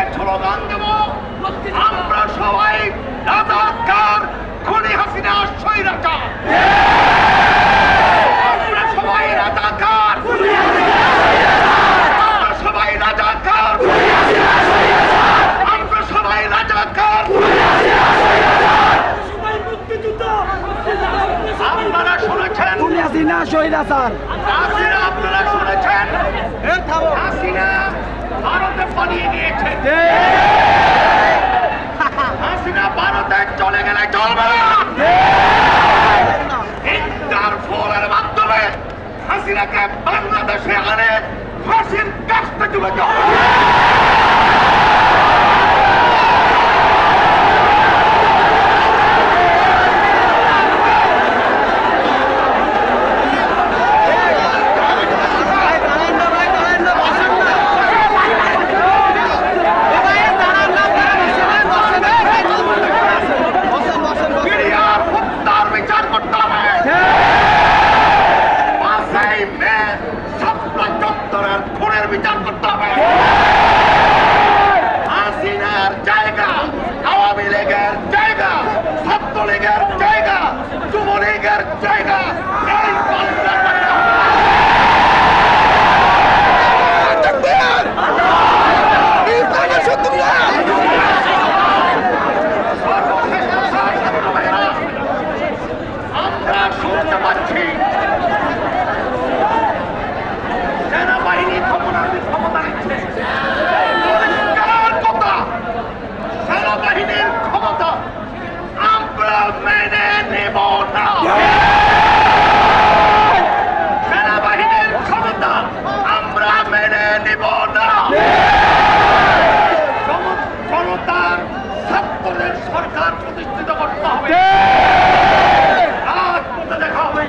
থেকে স্লোগান দেব আমরা সবাই রাজাকার খুনি হাসিনা স্বৈরাচার। আমরা সবাই রাজাকার আমরা সবাই রাজাকার আমরা সবাই রাজাকার আপনারা শুনেছেন? হাসিনা আপনারা শুনেছেন? হাসিনা হাসিনা ভারতে চলে গেলে চলবে মাধ্যমে হাসিনাকে বাংলাদেশে আনে ফাঁসির কাজটা চুলাতে হবে মিডিয়ার হত্যার বিচার করতে হবে পাঁচই সাতটা চত্বরের খুনের বিচার করতে হবে। হাসিনার জায়গা, আওয়ামী লীগের জায়গা, ছাত্রলীগের জায়গা, যুবলীগের জায়গা। নেব না। জনতার ছাত্রদের সরকার প্রতিষ্ঠিত করতে হবে। আজ দেখা হবে